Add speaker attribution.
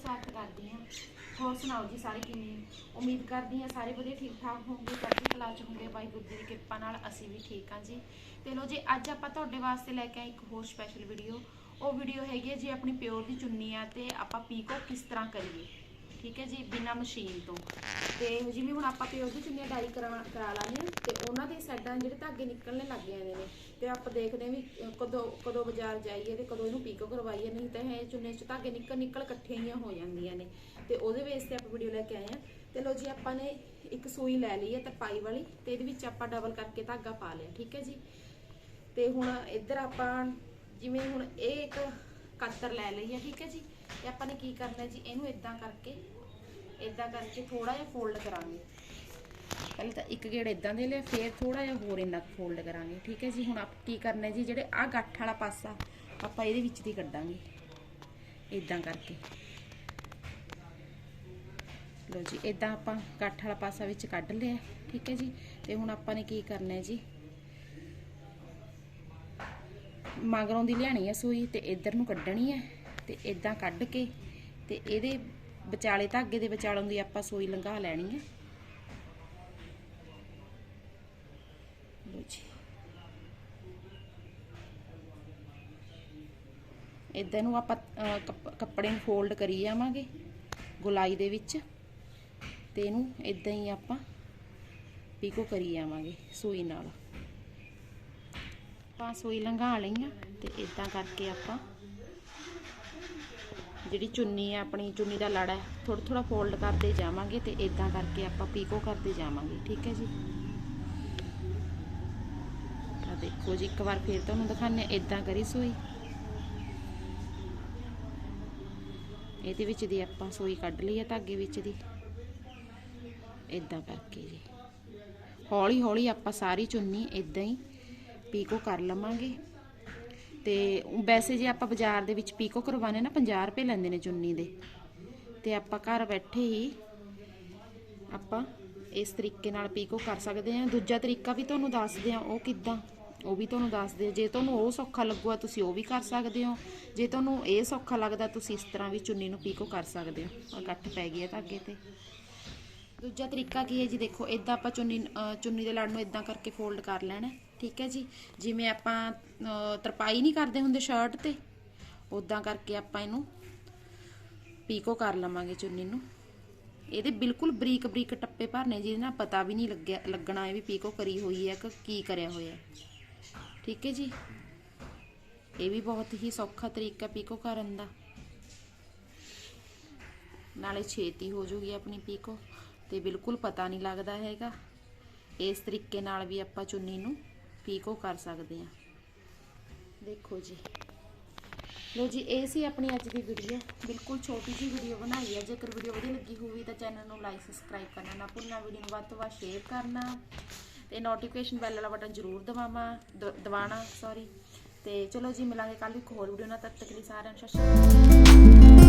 Speaker 1: ਕਰਦੀ ਹਾਂ। ਹੋਰ ਸੁਣਾਓ ਜੀ ਸਾਰੇ ਕਿਵੇਂ? ਉਮੀਦ ਕਰਦੀ ਹਾਂ ਸਾਰੇ ਵਧੀਆ ਠੀਕ ਠਾਕ ਹੋਣਗੇ ਚੜ੍ਹਦੀ ਕਲਾ ਚ ਹੋਣਗੇ, ਵਾਹਿਗੁਰੂ ਜੀ ਦੀ ਕਿਰਪਾ ਨਾਲ ਅਸੀਂ ਵੀ ਠੀਕ ਹਾਂ ਜੀ। ਤੇ ਲੋ ਜੀ, ਅੱਜ ਆਪਾਂ ਤੁਹਾਡੇ ਵਾਸਤੇ ਲੈ ਕੇ ਆਏ ਇੱਕ ਹੋਰ ਸਪੈਸ਼ਲ ਵੀਡੀਓ ਉਹ ਵੀਡੀਓ ਹੈਗੀ ਹੈ ਜੀ ਆਪਣੀ ਪਿਓਰ ਦੀ ਚੁੰਨੀ ਆ ਤੇ ਆਪਾਂ ਪੀਕੋ ਕਿਸ ਤਰ੍ਹਾਂ ਕਰੀਏ। ਠੀਕ ਹੈ ਜੀ, ਬਿਨਾ ਮਸ਼ੀਨ ਤੋਂ। ਤੇ ਜਿਵੇਂ ਹੁਣ ਆਪਾਂ ਪਿਓਰ ਦੀ ਚੁੰਨੀਆਂ ਡਾਈ ਕਰਾ ਕਰਾ ਲਾਂਗੇ ਤੇ ਉਹਨਾਂ ਦੇ ਸਾਈਡਾਂ ਜਿਹੜੇ ਧਾਗੇ ਨਿਕਲਣੇ ਲੱਗ ਜਾਂਦੇ ਨੇ ਤੇ ਆਪਾਂ ਦੇਖਦੇ ਹਾਂ ਵੀ ਕਦੋਂ ਕਦੋਂ ਬਾਜ਼ਾਰ ਜਾਈਏ ਤੇ ਕਦੋਂ ਇਹਨੂੰ ਪੀਕੋ ਕਰਵਾਈਏ, ਨਹੀਂ ਤਾਂ ਇਹ ਚੁੰਨੇ ਚ ਧਾਗੇ ਨਿਕਲ ਨਿਕਲ ਇਕੱਠੇ ਹੋ ਜਾਂਦੀਆਂ ਨੇ। ਤੇ ਉਹਦੇ ਬੇਸ ਤੇ ਆਪਾਂ ਵੀਡੀਓ ਲੈ ਕੇ ਆਏ ਆ ਤੇ ਲੋ ਜੀ, ਆਪਾਂ ਨੇ ਇੱਕ ਸੂਈ ਲੈ ਲਈ ਹੈ ਤਰਪਾਈ ਵਾਲੀ ਤੇ ਇਹਦੇ ਵਿੱਚ ਆਪਾਂ ਡਬਲ ਕਰਕੇ ਧਾਗਾ ਪਾ ਲਿਆ, ਠੀਕ ਹੈ ਜੀ? ਤੇ ਹੁਣ ਇੱਧਰ ਆਪਾਂ ਜਿਵੇਂ ਹੁਣ ਇਹ ਇੱਕ ਕਤਰ ਲੈ ਲਈ ਹੈ, ਠੀਕ ਹੈ ਜੀ? ਤੇ ਆਪਾਂ ਨੇ ਕੀ ਕਰਨਾ ਜੀ? ਇਹਨੂੰ ਇਦਾਂ ਕਰਕੇ ਇਦਾਂ ਕਰਕੇ ਥੋੜਾ ਜਿਹਾ ਫੋਲਡ ਕਰਾਂਗੇ। ਪਹਿਲੇ ਤਾਂ ਇੱਕ ਗੇੜ ਇਦਾਂ ਦੇ ਲਿਆ, ਫੇਰ ਥੋੜਾ ਜਿਹਾ ਹੋਰ ਇੰਨਾ ਫੋਲਡ ਕਰਾਂਗੇ, ਠੀਕ ਹੈ ਜੀ? ਹੁਣ ਆਪ ਕੀ ਕਰਨਾ ਹੈ ਜੀ? ਜਿਹੜੇ ਆ ਗੱਠ ਵਾਲਾ ਪਾਸਾ, ਆਪਾਂ ਇਹਦੇ ਵਿੱਚ ਦੀ ਕੱਢਾਂਗੇ। ਇਦਾਂ ਕਰਕੇ। ਲੋ ਜੀ ਇਦਾਂ ਆਪਾਂ ਗੱਠ ਵਾਲਾ ਪਾਸਾ ਵਿੱਚ ਕੱਢ ਲਿਆ, ਠੀਕ ਹੈ ਜੀ? ਤੇ ਹੁਣ ਆਪਾਂ ਨੇ ਕੀ ਕਰਨਾ ਹੈ ਜੀ? ਮਗਰੋਂ ਦੀ ਲਿਆਣੀ ਹੈ ਸੂਈ ਤੇ ਇੱਧਰ ਨੂੰ ਕੱਢਣੀ ਹੈ ਤੇ ਇਦਾਂ ਕੱਢ ਕੇ ਤੇ ਇਹਦੇ ਵਿਚਾਲੇ ਧਾਗੇ ਦੇ ਵਿਚਾਲੋਂ ਦੀ ਆਪਾਂ ਸੂਈ ਲੰਘਾ ਲੈਣੀ ਹੈ। ਲਓ ਜੀ। ਇਦਾਂ ਨੂੰ ਆਪਾਂ ਕੱਪੜੇ ਨੂੰ ਫੋਲਡ ਕਰੀ ਜਾਵਾਂਗੇ ਗੁਲਾਈ ਦੇ ਵਿੱਚ। ਤੇ ਇਹਨੂੰ ਇਦਾਂ ਹੀ ਆਪਾਂ ਪੀਕੋ ਕਰੀ ਜਾਵਾਂਗੇ ਸੂਈ ਨਾਲ। ਆਪਾਂ ਸੂਈ ਲੰਘਾ ਲਈਆਂ ਤੇ ਇਦਾਂ ਕਰਕੇ ਆਪਾਂ ਜਿਹੜੀ ਚੁੰਨੀ ਹੈ ਆਪਣੀ ਚੁੰਨੀ ਦਾ ਲੜਾ ਹੈ ਥੋੜਾ ਥੋੜਾ ਫੋਲਡ ਕਰਦੇ ਜਾਵਾਂਗੇ ਤੇ ਇਦਾਂ ਕਰਕੇ ਆਪਾਂ ਪੀਕੋ ਕਰਦੇ ਜਾਵਾਂਗੇ, ਠੀਕ ਹੈ ਜੀ? ਤਾਂ ਦੇਖੋ ਜੀ, ਇੱਕ ਵਾਰ ਫੇਰ ਤੁਹਾਨੂੰ ਦਿਖਾਣੇ ਇਦਾਂ ਕਰੀ ਸੂਈ। ਇਹਦੇ ਵਿੱਚ ਦੀ ਆਪਾਂ ਸੂਈ ਕੱਢ ਲਈ ਹੈ ਧਾਗੇ ਵਿੱਚ ਦੀ। ਇਦਾਂ ਕਰਕੇ ਜੀ। ਹੌਲੀ ਹੌਲੀ ਆਪਾਂ ਸਾਰੀ ਚੁੰਨੀ ਇਦਾਂ ਹੀ ਪੀਕੋ ਕਰ ਲਵਾਂਗੇ। ਤੇ ਵੈਸੇ ਜੇ ਆਪਾਂ ਬਾਜ਼ਾਰ ਦੇ ਵਿੱਚ ਪੀਕੋ ਕਰਵਾਣੇ ਨਾ 50 ਰੁਪਏ ਲੈਂਦੇ ਨੇ ਚੁੰਨੀ ਦੇ। ਤੇ ਆਪਾਂ ਘਰ ਬੈਠੇ ਹੀ ਆਪਾਂ ਇਸ ਤਰੀਕੇ ਨਾਲ ਪੀਕੋ ਕਰ ਸਕਦੇ ਹਾਂ। ਦੂਜਾ ਤਰੀਕਾ ਵੀ ਤੁਹਾਨੂੰ ਦੱਸਦੇ ਆ ਉਹ ਕਿੱਦਾਂ? ਉਹ ਵੀ ਤੁਹਾਨੂੰ ਦੱਸਦੇ ਆ ਜੇ ਤੁਹਾਨੂੰ ਉਹ ਸੌਖਾ ਲੱਗੂਗਾ ਤੁਸੀਂ ਉਹ ਵੀ ਕਰ ਸਕਦੇ ਹੋ। ਜੇ ਤੁਹਾਨੂੰ ਇਹ ਸੌਖਾ ਲੱਗਦਾ, ਤੁਸੀਂ ਇਸ ਤਰ੍ਹਾਂ ਵੀ ਚੁੰਨੀ ਨੂੰ ਪੀਕੋ ਕਰ ਸਕਦੇ ਹੋ। ਇਕੱਠ ਪੈ ਗਈ ਹੈ ਧਾਗੇ ਤੇ। ਦੂਜਾ ਤਰੀਕਾ ਕੀ ਹੈ ਜੀ? ਦੇਖੋ ਇਦਾਂ ਆਪਾਂ ਚੁੰਨੀ ਚੁੰਨੀ ਦੇ ਲੜ ਨੂੰ ਇਦਾਂ ਕਰਕੇ ਫੋਲਡ ਕਰ ਲੈਣਾ ਠੀਕ ਹੈ ਜੀ? ਜਿਵੇਂ ਆਪਾਂ ਤਰਪਾਈ ਨਹੀਂ ਕਰਦੇ ਹੁੰਦੇ ਸ਼ਰਟ ਤੇ ਉਦਾਂ ਕਰਕੇ ਆਪਾਂ ਇਹਨੂੰ ਪੀਕੋ ਕਰ ਲਵਾਂਗੇ ਚੁੰਨੀ ਨੂੰ। ਇਹਦੇ ਬਿਲਕੁਲ ਬਰੀਕ ਬਰੀਕ ਟੱਪੇ ਭਰਨੇ ਜਿਹਦੇ ਨਾਲ ਪਤਾ ਵੀ ਨਹੀਂ ਲੱਗਿਆ, ਲੱਗਣਾ ਇਹ ਵੀ ਪੀਕੋ ਕਰੀ ਹੋਈ ਹੈ ਕਿ ਕੀ ਕਰਿਆ ਹੋਇਆ ਠੀਕ ਹੈ ਜੀ? ਇਹ ਵੀ ਬਹੁਤ ਹੀ ਸੌਖਾ ਤਰੀਕਾ ਪੀਕੋ ਕਰਨ ਦਾ। ਨਾਲੇ ਛੇਤੀ ਹੋ ਜੂਗੀ ਆਪਣੀ ਪੀਕੋ। ਤੇ ਬਿਲਕੁਲ ਪਤਾ ਨਹੀਂ ਲੱਗਦਾ ਹੈਗਾ। ਇਸ ਤਰੀਕੇ ਨਾਲ ਵੀ ਆਪਾਂ ਚੁੰਨੀ ਨੂੰ ਪੀਕੋ ਕਰ ਸਕਦੇ ਹਾਂ। ਦੇਖੋ ਜੀ। ਲੋ ਜੀ, ਇਹ ਸੀ ਆਪਣੀ ਅੱਜ ਦੀ ਵੀਡੀਓ ਬਿਲਕੁਲ ਛੋਟੀ ਜਿਹੀ ਵੀਡੀਓ ਬਣਾਈ ਹੈ ਜੇਕਰ ਵੀਡੀਓ ਵਧੀਆ ਲੱਗੀ ਹੋਵੇ ਤਾਂ ਚੈਨਲ ਨੂੰ ਲਾਈਕ ਸਬਸਕ੍ਰਾਈਬ ਕਰਨਾ ਨਾ ਭੁੱਲਣਾ। ਵੀਡੀਓ ਨੂੰ ਵੱਧ ਤੋਂ ਵੱਧ ਸ਼ੇਅਰ ਕਰਨਾ ਤੇ ਨੋਟੀਫਿਕੇਸ਼ਨ ਬੈਲ ਵਾਲਾ ਬਟਨ ਜ਼ਰੂਰ ਦਬਾਵਾਂ ਦ- ਦਬਾਉਣਾ ਸੌਰੀ ਤੇ ਚਲੋ ਜੀ, ਮਿਲਾਂਗੇ ਕੱਲ ਇੱਕ ਹੋਰ ਵੀਡੀਓ ਨਾਲ। ਤਦ ਤੱਕ ਲਈ ਸਾਰਿਆਂ ਨੂੰ ਸਤਿ ਸ਼੍ਰੀ ਅਕਾਲ।